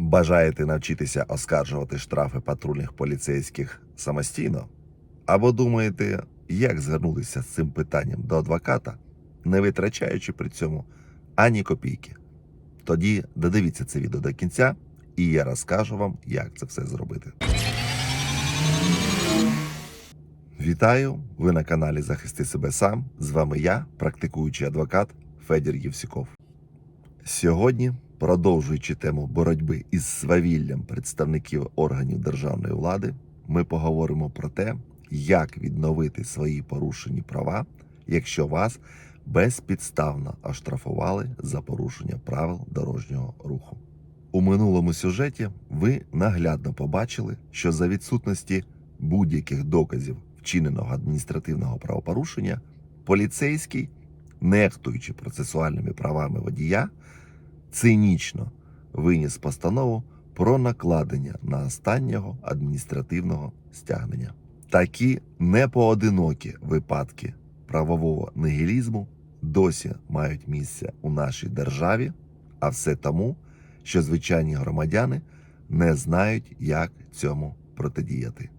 Бажаєте навчитися оскаржувати штрафи патрульних поліцейських самостійно? Або думаєте, як звернутися з цим питанням до адвоката, не витрачаючи при цьому ані копійки? Тоді додивіться це відео до кінця, і я розкажу вам, як це все зробити. Вітаю! Ви на каналі Захисти себе сам. З вами я, практикуючий адвокат Федір Євсіков. Сьогодні, продовжуючи тему боротьби із свавіллям представників органів державної влади, ми поговоримо про те, як відновити свої порушені права, якщо вас безпідставно оштрафували за порушення правил дорожнього руху. У минулому сюжеті ви наглядно побачили, що за відсутності будь-яких доказів вчиненого адміністративного правопорушення, поліцейський, нехтуючи процесуальними правами водія, цинічно виніс постанову про накладення на останнього адміністративного стягнення. Такі непоодинокі випадки правового нигілізму досі мають місце у нашій державі, а все тому, що звичайні громадяни не знають, як цьому протидіяти.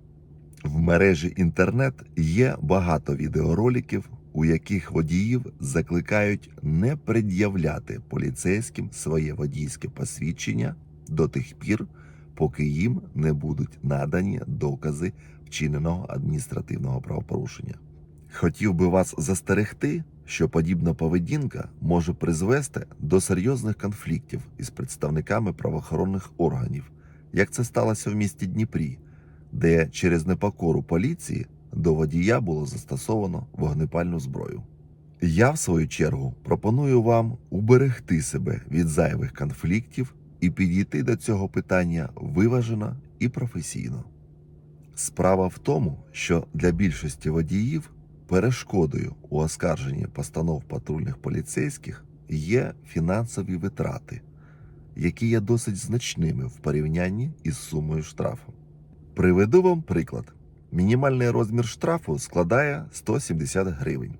В мережі інтернет є багато відеороликів, у яких водіїв закликають не пред'являти поліцейським своє водійське посвідчення до тих пір, поки їм не будуть надані докази вчиненого адміністративного правопорушення. Хотів би вас застерегти, що подібна поведінка може призвести до серйозних конфліктів із представниками правоохоронних органів, як це сталося в місті Дніпрі де через непокору поліції до водія було застосовано вогнепальну зброю. Я, в свою чергу, пропоную вам уберегти себе від зайвих конфліктів і підійти до цього питання виважено і професійно. Справа в тому, що для більшості водіїв перешкодою у оскарженні постанов патрульних поліцейських є фінансові витрати, які є досить значними в порівнянні із сумою штрафу. Приведу вам приклад. Мінімальний розмір штрафу складає 170 гривень.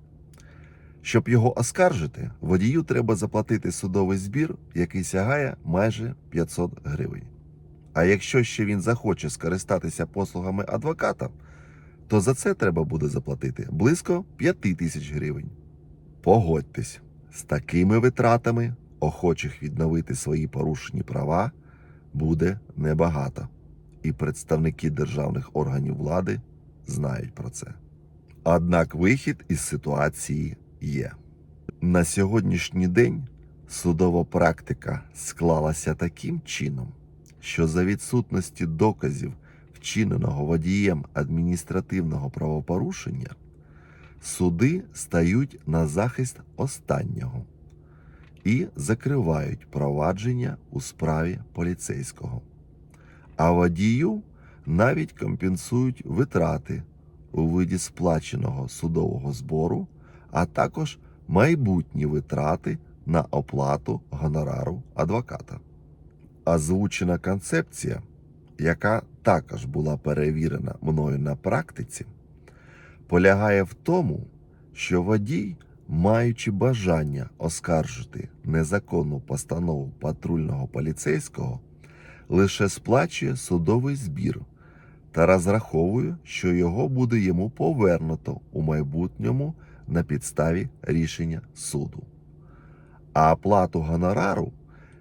Щоб його оскаржити, водію треба заплатити судовий збір, який сягає майже 500 гривень. А якщо ще він захоче скористатися послугами адвоката, то за це треба буде заплатити близько 5 тисяч гривень. Погодьтесь, з такими витратами охочих відновити свої порушені права буде небагато і представники державних органів влади знають про це. Однак вихід із ситуації є. На сьогоднішній день судова практика склалася таким чином, що за відсутності доказів вчиненого водієм адміністративного правопорушення суди стають на захист останнього і закривають провадження у справі поліцейського а водію навіть компенсують витрати у виді сплаченого судового збору, а також майбутні витрати на оплату гонорару адвоката. Озвучена концепція, яка також була перевірена мною на практиці, полягає в тому, що водій, маючи бажання оскаржити незаконну постанову патрульного поліцейського, лише сплачує судовий збір та розраховує, що його буде йому повернуто у майбутньому на підставі рішення суду. А оплату гонорару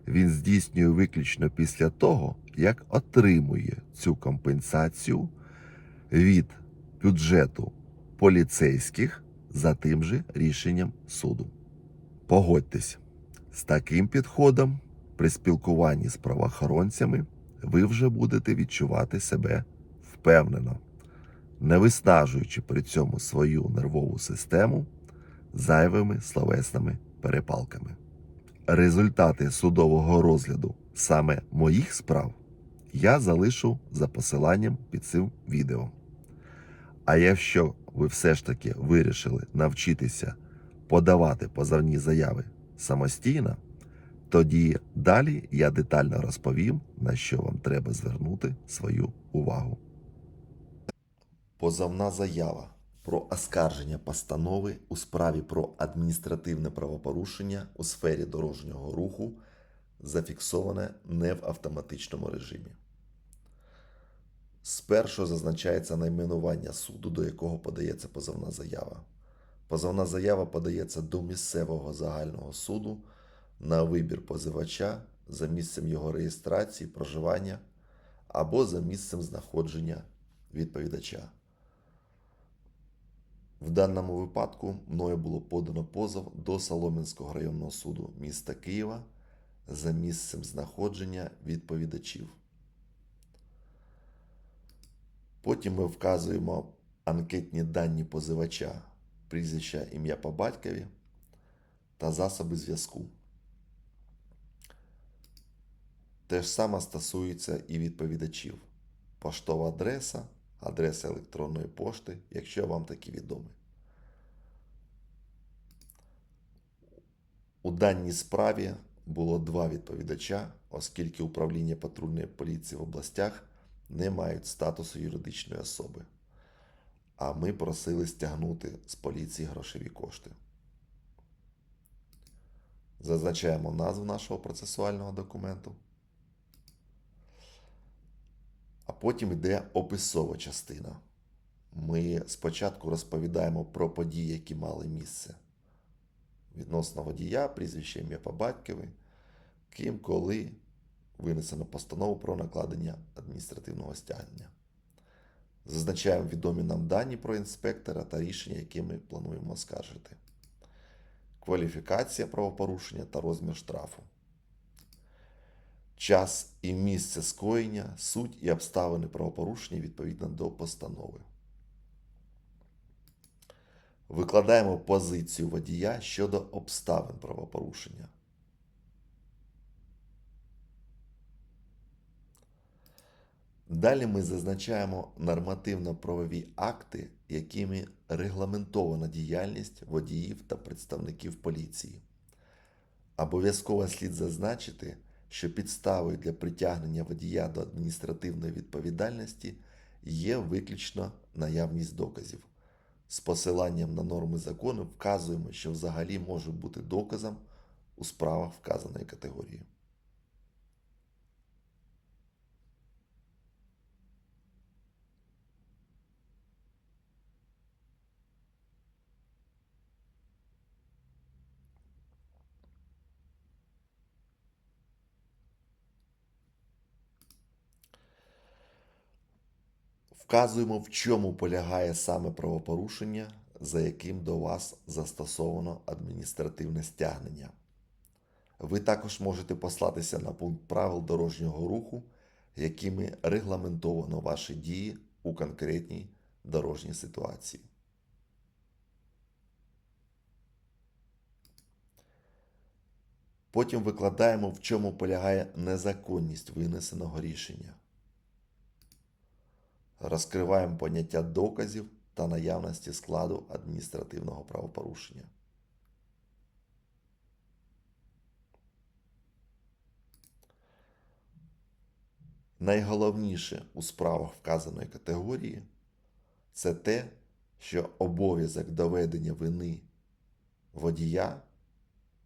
він здійснює виключно після того, як отримує цю компенсацію від бюджету поліцейських за тим же рішенням суду. Погодьтесь, з таким підходом при спілкуванні з правоохоронцями ви вже будете відчувати себе впевнено, не виснажуючи при цьому свою нервову систему зайвими словесними перепалками. Результати судового розгляду саме моїх справ я залишу за посиланням під цим відео. А якщо ви все ж таки вирішили навчитися подавати позовні заяви самостійно, тоді далі я детально розповім, на що вам треба звернути свою увагу. Позовна заява про оскарження постанови у справі про адміністративне правопорушення у сфері дорожнього руху зафіксоване не в автоматичному режимі. Спершу зазначається найменування суду, до якого подається позовна заява. Позовна заява подається до місцевого загального суду на вибір позивача за місцем його реєстрації, проживання або за місцем знаходження відповідача. В даному випадку мною було подано позов до Солом'янського районного суду міста Києва за місцем знаходження відповідачів. Потім ми вказуємо анкетні дані позивача, прізвища, ім'я по батькові та засоби зв'язку. Те ж саме стосується і відповідачів. Поштова адреса, адреса електронної пошти, якщо вам такі відомі. У даній справі було два відповідача, оскільки управління патрульної поліції в областях не мають статусу юридичної особи. А ми просили стягнути з поліції грошові кошти. Зазначаємо назву нашого процесуального документу. А потім йде описова частина. Ми спочатку розповідаємо про події, які мали місце відносно водія, прізвище ім'я по батькові, ким, коли винесено постанову про накладення адміністративного стягнення. Зазначаємо відомі нам дані про інспектора та рішення, які ми плануємо оскаржити. Кваліфікація правопорушення та розмір штрафу. Час і місце скоєння, суть і обставини правопорушення відповідно до постанови. Викладаємо позицію водія щодо обставин правопорушення. Далі ми зазначаємо нормативно-правові акти, якими регламентована діяльність водіїв та представників поліції. Обов'язково слід зазначити, що підставою для притягнення водія до адміністративної відповідальності є виключно наявність доказів. З посиланням на норми закону вказуємо, що взагалі може бути доказом у справах вказаної категорії. Вказуємо, в чому полягає саме правопорушення, за яким до вас застосовано адміністративне стягнення. Ви також можете послатися на пункт правил дорожнього руху, якими регламентовано ваші дії у конкретній дорожній ситуації. Потім викладаємо, в чому полягає незаконність винесеного рішення. Розкриваємо поняття доказів та наявності складу адміністративного правопорушення. Найголовніше у справах вказаної категорії це те, що обов'язок доведення вини водія,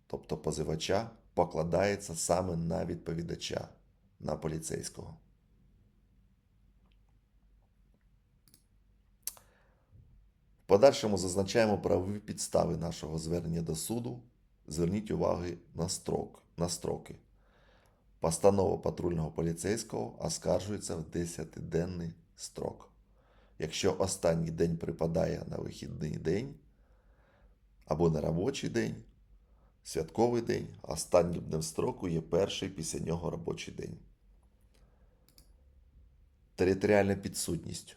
тобто позивача, покладається саме на відповідача, на поліцейського. Подальшому зазначаємо правові підстави нашого звернення до суду. Зверніть увагу на, строк, на строки. Постанова патрульного поліцейського оскаржується в 10-денний строк. Якщо останній день припадає на вихідний день або на робочий день, святковий день, останнім днем строку є перший після нього робочий день. Територіальна підсудність.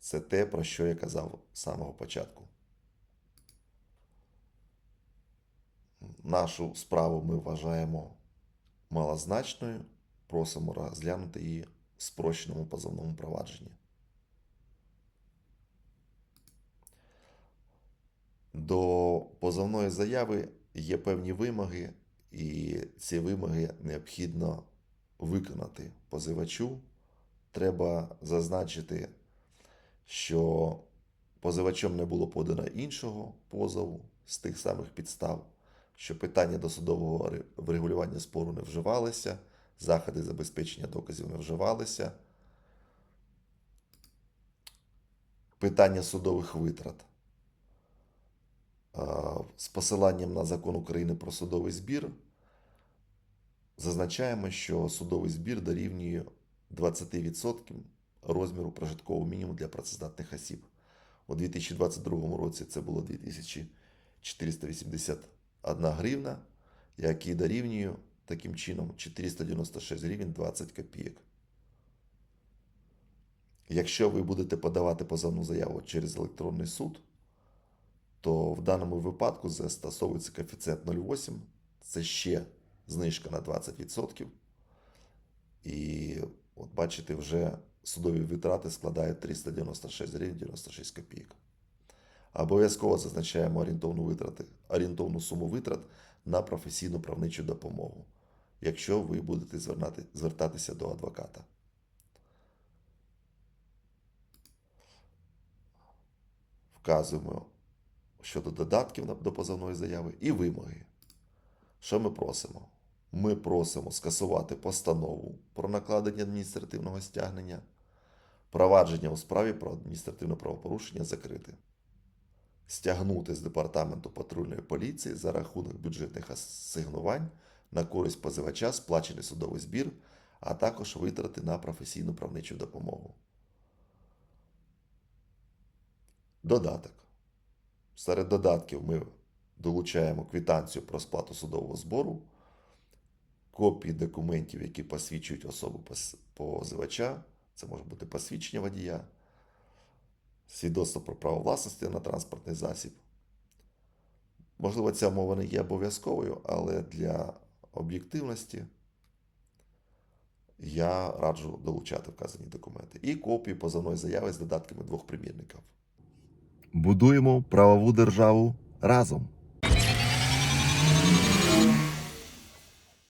Це те, про що я казав з самого початку. Нашу справу ми вважаємо малозначною, просимо розглянути її в спрощеному позовному провадженні. До позовної заяви є певні вимоги, і ці вимоги необхідно виконати позивачу. Треба зазначити що позивачом не було подано іншого позову з тих самих підстав, що питання досудового ре- врегулювання спору не вживалися, заходи забезпечення доказів не вживалися. Питання судових витрат. З посиланням на закон України про судовий збір зазначаємо, що судовий збір дорівнює 20% розміру прожиткового мінімуму для працездатних осіб. У 2022 році це було 2481 гривна, який дорівнює таким чином 496 гривень 20 копійок. Якщо ви будете подавати позовну заяву через електронний суд, то в даному випадку застосовується коефіцієнт 0,8, це ще знижка на 20%. І от бачите, вже судові витрати складають 396 гривень 96 копійок. Обов'язково зазначаємо орієнтовну, витрати, орієнтовну суму витрат на професійну правничу допомогу, якщо ви будете звернати, звертатися до адвоката. Вказуємо щодо додатків до позовної заяви і вимоги. Що ми просимо? Ми просимо скасувати постанову про накладення адміністративного стягнення, провадження у справі про адміністративне правопорушення закрити, стягнути з департаменту патрульної поліції за рахунок бюджетних асигнувань на користь позивача сплачений судовий збір, а також витрати на професійну правничу допомогу. Додаток. Серед додатків ми долучаємо квитанцію про сплату судового збору, копії документів, які посвідчують особу позивача, це може бути посвідчення водія, свідоцтво про право власності на транспортний засіб. Можливо, ця мова не є обов'язковою, але для об'єктивності я раджу долучати вказані документи. І копії позовної заяви з додатками двох примірників. Будуємо правову державу разом.